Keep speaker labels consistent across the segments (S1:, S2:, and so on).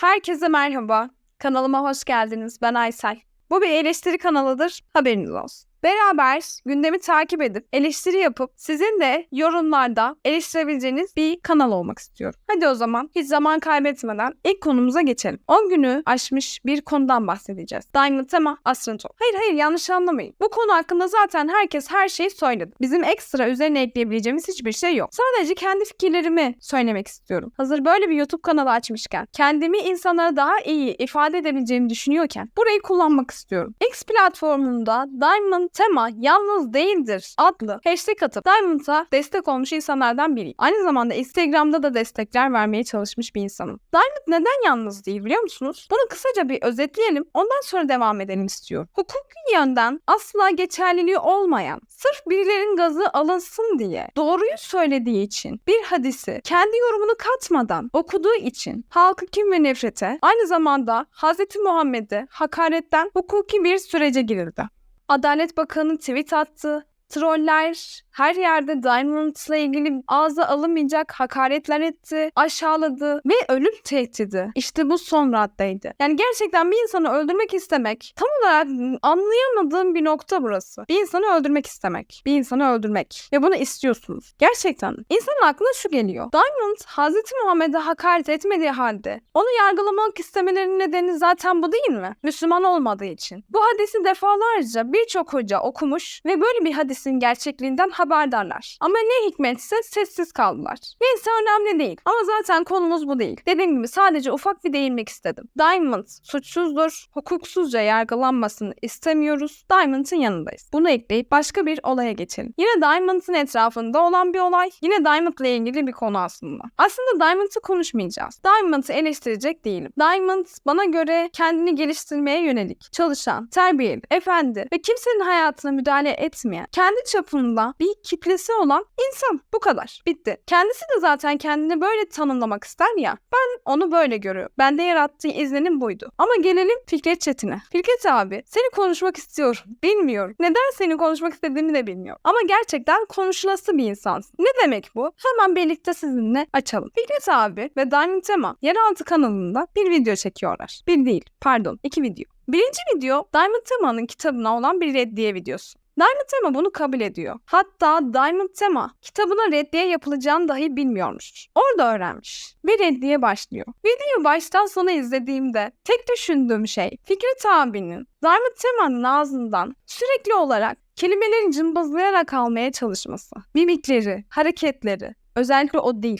S1: Herkese merhaba. Kanalıma hoş geldiniz. Ben Aysel. Bu bir eleştiri kanalıdır. Haberiniz olsun. Beraber gündemi takip edip eleştiri yapıp sizin de yorumlarda eleştirebileceğiniz bir kanal olmak istiyorum. Hadi o zaman hiç zaman kaybetmeden ilk konumuza geçelim. 10 günü aşmış bir konudan bahsedeceğiz. Diamond tema Astronot. Hayır hayır yanlış anlamayın. Bu konu hakkında zaten herkes her şeyi söyledi. Bizim ekstra üzerine ekleyebileceğimiz hiçbir şey yok. Sadece kendi fikirlerimi söylemek istiyorum. Hazır böyle bir YouTube kanalı açmışken, kendimi insanlara daha iyi ifade edebileceğimi düşünüyorken burayı kullanmak istiyorum. X platformunda Diamond tema yalnız değildir adlı hashtag atıp Diamond'a destek olmuş insanlardan biriyim. Aynı zamanda Instagram'da da destekler vermeye çalışmış bir insanım. Diamond neden yalnız değil biliyor musunuz? Bunu kısaca bir özetleyelim. Ondan sonra devam edelim istiyorum. Hukuki yönden asla geçerliliği olmayan, sırf birilerin gazı alınsın diye doğruyu söylediği için bir hadisi kendi yorumunu katmadan okuduğu için halkı kim ve nefrete aynı zamanda Hz. Muhammed'e hakaretten hukuki bir sürece girildi. Adalet Bakanı tweet attı. Troller her yerde Diamond'la ilgili ağza alınmayacak hakaretler etti, aşağıladı ve ölüm tehdidi. İşte bu son raddeydi. Yani gerçekten bir insanı öldürmek istemek tam olarak anlayamadığım bir nokta burası. Bir insanı öldürmek istemek. Bir insanı öldürmek. Ve bunu istiyorsunuz. Gerçekten. İnsanın aklına şu geliyor. Diamond Hazreti Muhammed'e hakaret etmediği halde onu yargılamak istemelerinin nedeni zaten bu değil mi? Müslüman olmadığı için. Bu hadisi defalarca birçok hoca okumuş ve böyle bir hadisin gerçekliğinden haberdarlar. Ama ne hikmetse sessiz kaldılar. Neyse önemli değil. Ama zaten konumuz bu değil. Dediğim gibi sadece ufak bir değinmek istedim. Diamond suçsuzdur. Hukuksuzca yargılanmasını istemiyoruz. Diamond'ın yanındayız. Bunu ekleyip başka bir olaya geçelim. Yine Diamond'ın etrafında olan bir olay. Yine Diamond'la ilgili bir konu aslında. Aslında Diamond'ı konuşmayacağız. Diamond'ı eleştirecek değilim. Diamond bana göre kendini geliştirmeye yönelik, çalışan, terbiyeli, efendi ve kimsenin hayatına müdahale etmeyen, kendi çapında bir kitlesi olan insan. Bu kadar. Bitti. Kendisi de zaten kendini böyle tanımlamak ister ya. Ben onu böyle görüyorum. Bende yarattığı izlenim buydu. Ama gelelim Fikret Çetin'e. Fikret abi seni konuşmak istiyorum. Bilmiyorum. Neden seni konuşmak istediğimi de bilmiyorum. Ama gerçekten konuşulası bir insansın. Ne demek bu? Hemen birlikte sizinle açalım. Fikret abi ve Diamond Tema Yeraltı kanalında bir video çekiyorlar. Bir değil, pardon, iki video. Birinci video Diamond Tema'nın kitabına olan bir reddiye videosu. Diamond Tema bunu kabul ediyor. Hatta Diamond Tema kitabına reddiye yapılacağını dahi bilmiyormuş. Orada öğrenmiş. Ve reddiye başlıyor. Videoyu baştan sona izlediğimde tek düşündüğüm şey Fikret abinin Diamond Tema'nın ağzından sürekli olarak kelimelerin cımbızlayarak almaya çalışması. Mimikleri, hareketleri. Özellikle o dil.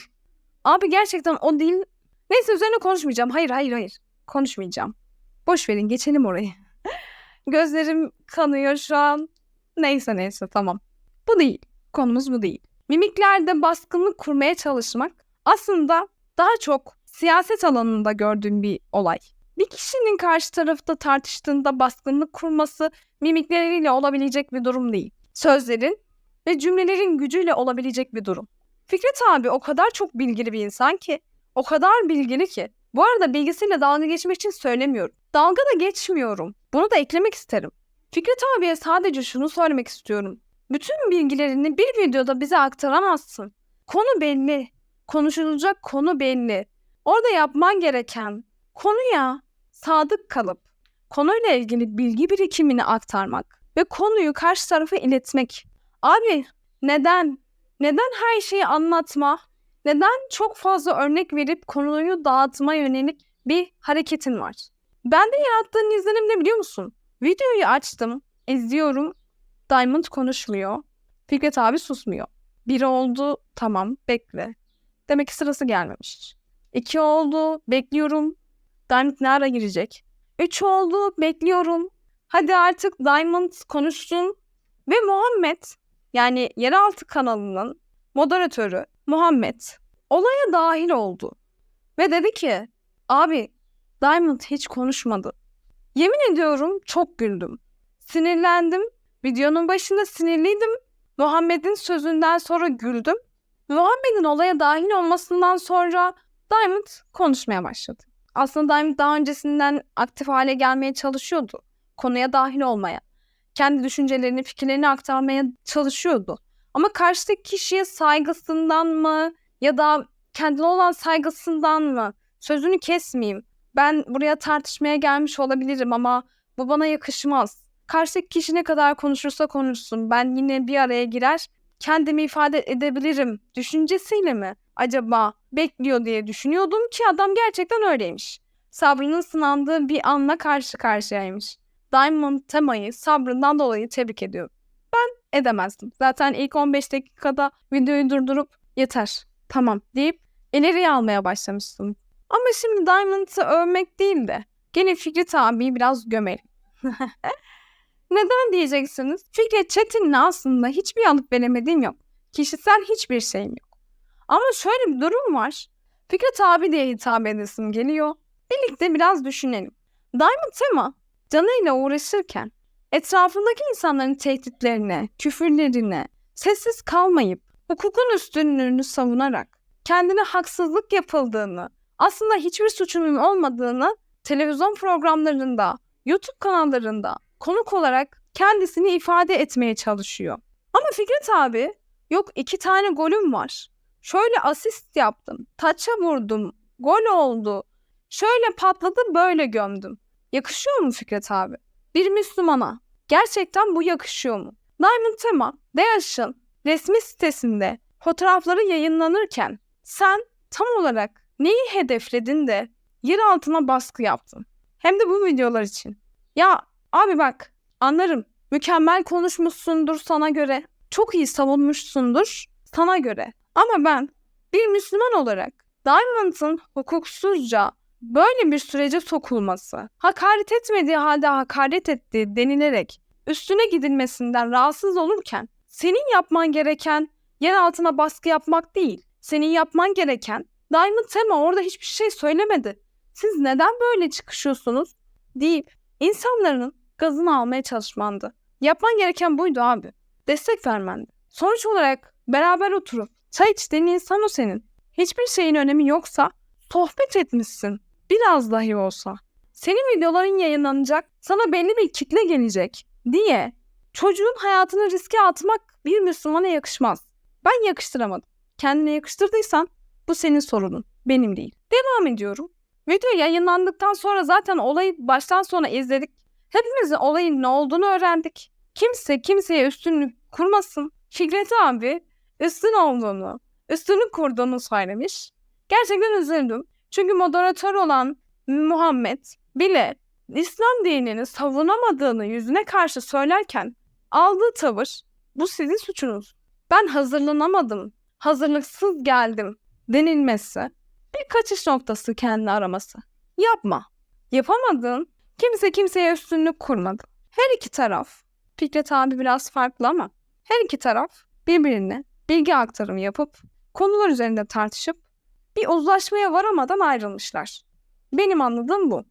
S1: Abi gerçekten o dil... Neyse üzerine konuşmayacağım. Hayır hayır hayır. Konuşmayacağım. Boş verin geçelim orayı. Gözlerim kanıyor şu an. Neyse neyse tamam. Bu değil. Konumuz bu değil. Mimiklerde baskınlık kurmaya çalışmak aslında daha çok siyaset alanında gördüğüm bir olay. Bir kişinin karşı tarafta tartıştığında baskınlık kurması mimikleriyle olabilecek bir durum değil. Sözlerin ve cümlelerin gücüyle olabilecek bir durum. Fikret abi o kadar çok bilgili bir insan ki, o kadar bilgili ki. Bu arada bilgisiyle dalga geçmek için söylemiyorum. Dalga da geçmiyorum. Bunu da eklemek isterim. Fikret abiye sadece şunu söylemek istiyorum. Bütün bilgilerini bir videoda bize aktaramazsın. Konu belli. Konuşulacak konu belli. Orada yapman gereken konuya sadık kalıp konuyla ilgili bilgi birikimini aktarmak ve konuyu karşı tarafa iletmek. Abi neden? Neden her şeyi anlatma? Neden çok fazla örnek verip konuyu dağıtma yönelik bir hareketin var? Bende yarattığın izlenim ne biliyor musun? Videoyu açtım, izliyorum. Diamond konuşmuyor. Fikret abi susmuyor. Biri oldu, tamam bekle. Demek ki sırası gelmemiş. İki oldu, bekliyorum. Diamond ne ara girecek? Üç oldu, bekliyorum. Hadi artık Diamond konuşsun. Ve Muhammed, yani Yeraltı kanalının moderatörü Muhammed olaya dahil oldu. Ve dedi ki, abi Diamond hiç konuşmadı. Yemin ediyorum çok güldüm. Sinirlendim. Videonun başında sinirliydim. Muhammed'in sözünden sonra güldüm. Muhammed'in olaya dahil olmasından sonra Diamond konuşmaya başladı. Aslında Diamond daha öncesinden aktif hale gelmeye çalışıyordu. Konuya dahil olmaya. Kendi düşüncelerini, fikirlerini aktarmaya çalışıyordu. Ama karşıdaki kişiye saygısından mı ya da kendine olan saygısından mı sözünü kesmeyeyim Ben buraya tartışmaya gelmiş olabilirim ama bu bana yakışmaz. Karşıdaki kişi ne kadar konuşursa konuşsun ben yine bir araya girer kendimi ifade edebilirim düşüncesiyle mi acaba bekliyor diye düşünüyordum ki adam gerçekten öyleymiş. Sabrının sınandığı bir anla karşı karşıyaymış. Diamond temayı sabrından dolayı tebrik ediyorum. Ben edemezdim. Zaten ilk 15 dakikada videoyu durdurup yeter tamam deyip ileriye almaya başlamıştım. Ama şimdi Diamond'ı övmek değil de gene Fikret abiyi biraz gömelim. Neden diyeceksiniz? Fikret Çetin'le aslında hiçbir alıp veremediğim yok. Kişisel hiçbir şeyim yok. Ama şöyle bir durum var. Fikret abi diye hitap edesim geliyor. Birlikte biraz düşünelim. Diamond Tema canıyla uğraşırken etrafındaki insanların tehditlerine, küfürlerine sessiz kalmayıp hukukun üstünlüğünü savunarak kendine haksızlık yapıldığını, aslında hiçbir suçunun olmadığını televizyon programlarında, YouTube kanallarında konuk olarak kendisini ifade etmeye çalışıyor. Ama Fikret abi yok iki tane golüm var. Şöyle asist yaptım, taça vurdum, gol oldu. Şöyle patladı böyle gömdüm. Yakışıyor mu Fikret abi? Bir Müslümana. Gerçekten bu yakışıyor mu? Diamond Tema, DAEŞ'ın resmi sitesinde fotoğrafları yayınlanırken sen tam olarak neyi hedefledin de yer altına baskı yaptın? Hem de bu videolar için. Ya abi bak anlarım mükemmel konuşmuşsundur sana göre. Çok iyi savunmuşsundur sana göre. Ama ben bir Müslüman olarak Diamond'ın hukuksuzca böyle bir sürece sokulması, hakaret etmediği halde hakaret ettiği denilerek üstüne gidilmesinden rahatsız olurken senin yapman gereken yer altına baskı yapmak değil. Senin yapman gereken Diamond Tema orada hiçbir şey söylemedi. Siz neden böyle çıkışıyorsunuz deyip insanların gazını almaya çalışmandı. Yapman gereken buydu abi. Destek vermendi. Sonuç olarak beraber oturup çay içtiğin insan o senin. Hiçbir şeyin önemi yoksa sohbet etmişsin. Biraz dahi olsa. Senin videoların yayınlanacak, sana belli bir kitle gelecek diye çocuğun hayatını riske atmak bir Müslümana yakışmaz. Ben yakıştıramadım. Kendine yakıştırdıysan bu senin sorunun, benim değil. Devam ediyorum. Video yayınlandıktan sonra zaten olayı baştan sona izledik. Hepimiz olayın ne olduğunu öğrendik. Kimse kimseye üstünlük kurmasın. Fikret abi üstün olduğunu, üstünlük kurduğunu söylemiş. Gerçekten üzüldüm. Çünkü moderatör olan Muhammed bile İslam dinini savunamadığını yüzüne karşı söylerken aldığı tavır bu sizin suçunuz. Ben hazırlanamadım, hazırlıksız geldim denilmesi bir kaçış noktası kendi araması. Yapma. Yapamadın. Kimse kimseye üstünlük kurmadı. Her iki taraf, Fikret abi biraz farklı ama her iki taraf birbirine bilgi aktarımı yapıp konular üzerinde tartışıp bir uzlaşmaya varamadan ayrılmışlar. Benim anladığım bu.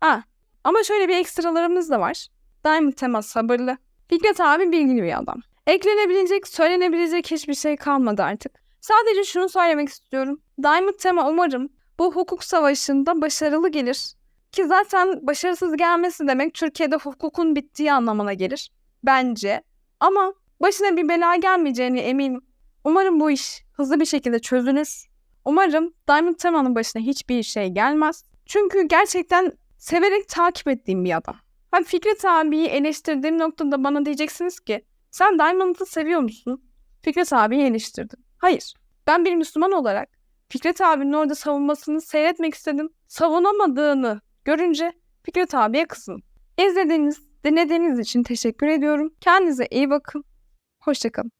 S1: Ha, ama şöyle bir ekstralarımız da var. Diamond tema sabırlı. Fikret abi bilgili bir adam. Eklenebilecek, söylenebilecek hiçbir şey kalmadı artık. Sadece şunu söylemek istiyorum. Diamond tema umarım bu hukuk savaşında başarılı gelir. Ki zaten başarısız gelmesi demek Türkiye'de hukukun bittiği anlamına gelir. Bence. Ama başına bir bela gelmeyeceğine eminim. Umarım bu iş hızlı bir şekilde çözülür. Umarım Diamond Tema'nın başına hiçbir şey gelmez. Çünkü gerçekten severek takip ettiğim bir adam. Hani Fikret abiyi eleştirdiğim noktada bana diyeceksiniz ki sen Diamond'ı seviyor musun? Fikret abiyi eleştirdim. Hayır. Ben bir Müslüman olarak Fikret abinin orada savunmasını seyretmek istedim. Savunamadığını görünce Fikret abiye kızdım. İzlediğiniz, dinlediğiniz için teşekkür ediyorum. Kendinize iyi bakın. Hoşçakalın.